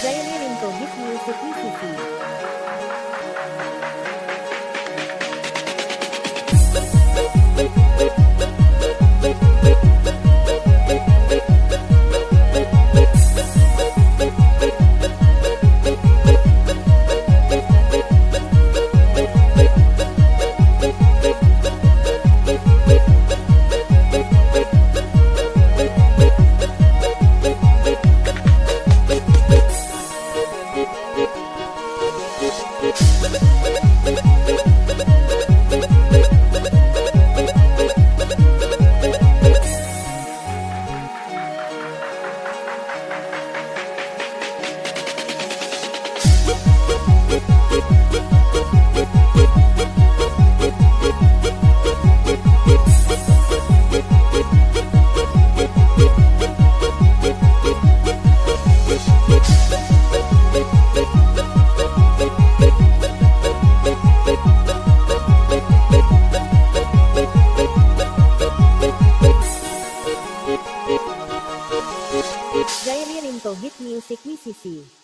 Jalen and Gomez. Limit, limit, limit, limit, limit. Jailin into Hit Music VCC.